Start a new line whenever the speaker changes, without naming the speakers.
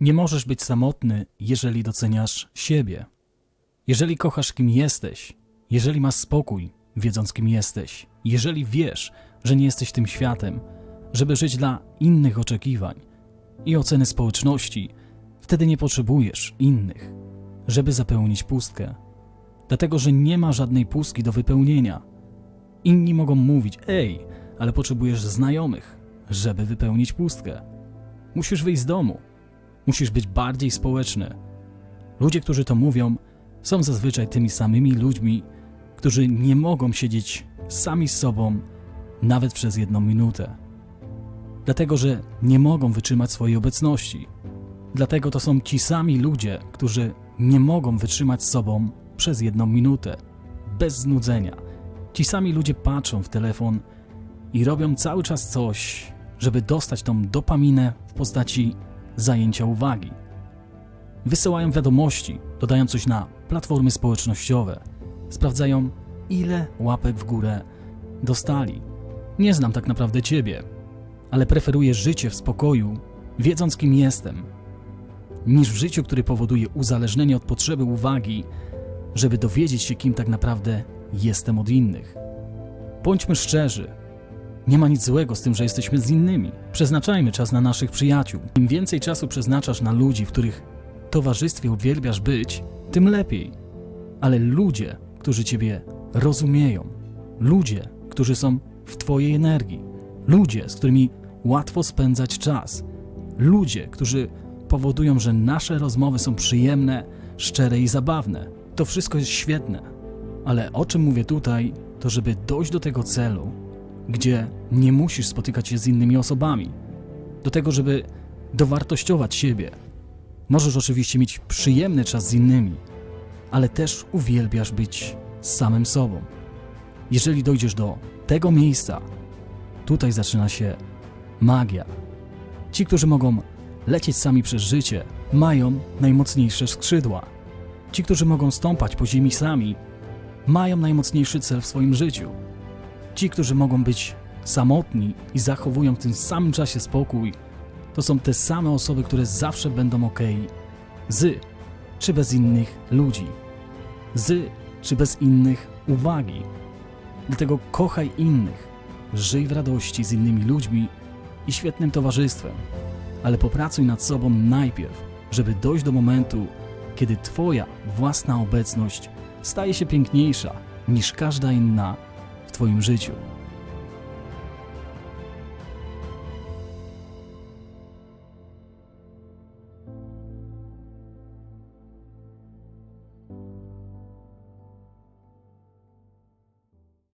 Nie możesz być samotny, jeżeli doceniasz siebie. Jeżeli kochasz kim jesteś, jeżeli masz spokój, wiedząc kim jesteś, jeżeli wiesz, że nie jesteś tym światem, żeby żyć dla innych oczekiwań i oceny społeczności, wtedy nie potrzebujesz innych, żeby zapełnić pustkę. Dlatego, że nie ma żadnej pustki do wypełnienia. Inni mogą mówić: Ej, ale potrzebujesz znajomych, żeby wypełnić pustkę. Musisz wyjść z domu. Musisz być bardziej społeczny. Ludzie, którzy to mówią, są zazwyczaj tymi samymi ludźmi, którzy nie mogą siedzieć sami z sobą nawet przez jedną minutę. Dlatego, że nie mogą wytrzymać swojej obecności. Dlatego to są ci sami ludzie, którzy nie mogą wytrzymać z sobą przez jedną minutę, bez znudzenia. Ci sami ludzie patrzą w telefon i robią cały czas coś, żeby dostać tą dopaminę w postaci zajęcia uwagi. Wysyłają wiadomości, dodają coś na platformy społecznościowe, sprawdzają, ile łapek w górę dostali. Nie znam tak naprawdę ciebie, ale preferuję życie w spokoju, wiedząc kim jestem, niż w życiu, które powoduje uzależnienie od potrzeby uwagi, żeby dowiedzieć się, kim tak naprawdę jestem od innych. Bądźmy szczerzy. Nie ma nic złego z tym, że jesteśmy z innymi. Przeznaczajmy czas na naszych przyjaciół. Im więcej czasu przeznaczasz na ludzi, w których towarzystwie uwielbiasz być, tym lepiej. Ale ludzie, którzy Ciebie rozumieją, ludzie, którzy są w Twojej energii, ludzie, z którymi łatwo spędzać czas, ludzie, którzy powodują, że nasze rozmowy są przyjemne, szczere i zabawne. To wszystko jest świetne. Ale o czym mówię tutaj, to żeby dojść do tego celu, gdzie nie musisz spotykać się z innymi osobami, do tego, żeby dowartościować siebie. Możesz oczywiście mieć przyjemny czas z innymi, ale też uwielbiasz być samym sobą. Jeżeli dojdziesz do tego miejsca, tutaj zaczyna się magia. Ci, którzy mogą lecieć sami przez życie, mają najmocniejsze skrzydła. Ci, którzy mogą stąpać po ziemi sami, mają najmocniejszy cel w swoim życiu. Ci, którzy mogą być samotni i zachowują w tym samym czasie spokój, to są te same osoby, które zawsze będą ok z czy bez innych ludzi, z czy bez innych uwagi. Dlatego kochaj innych, żyj w radości z innymi ludźmi i świetnym towarzystwem, ale popracuj nad sobą najpierw, żeby dojść do momentu, kiedy Twoja własna obecność staje się piękniejsza niż każda inna w Twoim życiu.